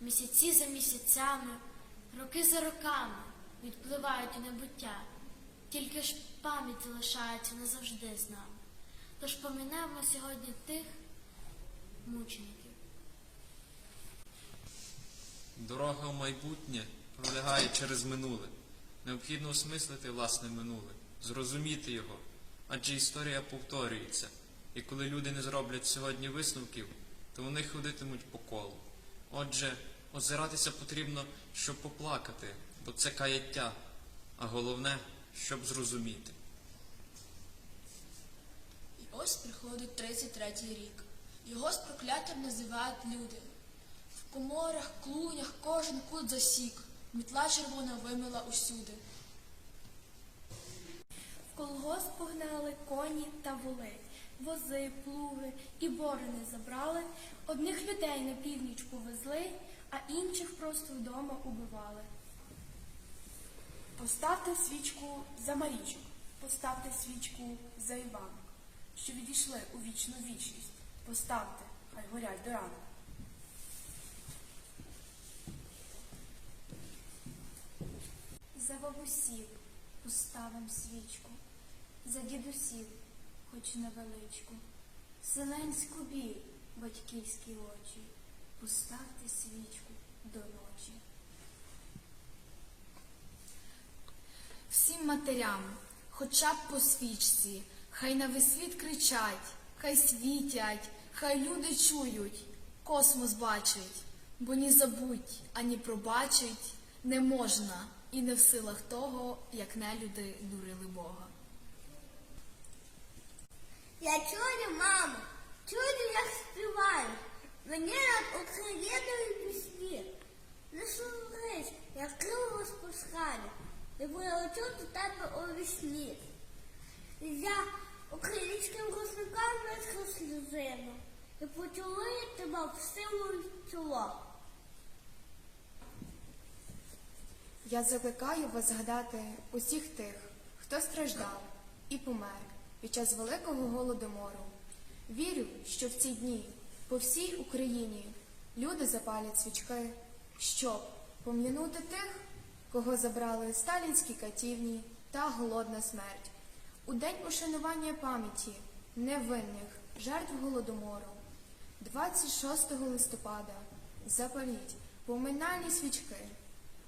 за місяцями, роки за роками відпливають у небуття, тільки ж пам'ять залишається назавжди з нами. Тож помінемо сьогодні тих мучеників. Дорога в майбутнє пролягає через минуле. Необхідно осмислити власне минуле, зрозуміти його, адже історія повторюється, і коли люди не зроблять сьогодні висновків, то вони ходитимуть по колу. Отже, озиратися потрібно, щоб поплакати, бо це каяття, а головне, щоб зрозуміти. І ось приходить 33-й рік. Його з прокляттям називають люди. В коморах, клунях кожен кут засік, мітла червона вимила усюди. В колгосп погнали коні та воли, вози, плуги і борони забрали. Одних людей на північ повезли, а інших просто вдома убивали. Поставте свічку за Марічок, поставте свічку за Іванок, що відійшли у вічну вічність. Поставте, хай горять до ранку. За бабусів поставим свічку, за дідусів, хоч невеличку, Селенську біль, батьківські очі, поставте свічку до ночі. Всім матерям, хоча б по свічці, хай на весь світ кричать, хай світять, хай люди чують, космос бачить, бо ні забудь, ані пробачить не можна і не в силах того, як нелюди дурили Бога. Я чую, мамо, чую, як співаю. Мені над Україною пісні. Не слухайся, я крило розпускаю. І прилечу до тебе у вісні. Я українським рушникам витру сльозину. І поцілую тебе в силу чоло. Я закликаю вас згадати усіх тих, хто страждав і помер під час великого голодомору. Вірю, що в ці дні по всій Україні люди запалять свічки, щоб пом'янути тих, кого забрали сталінські катівні та голодна смерть. У день ушанування пам'яті невинних жертв голодомору 26 листопада запаліть поминальні свічки.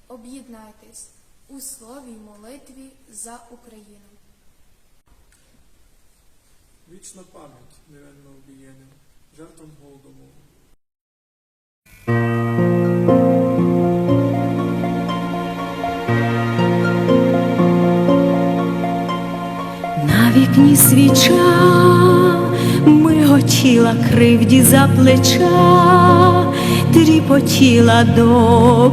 Об'єднайтесь у слові й молитві за Україну. Вічна пам'ять невинно обієним, жертвам голодомору. На вікні свіча миготіла кривді за плеча, тріпотіла до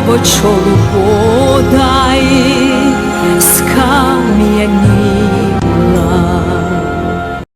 криваво чолу подай, скам'яні.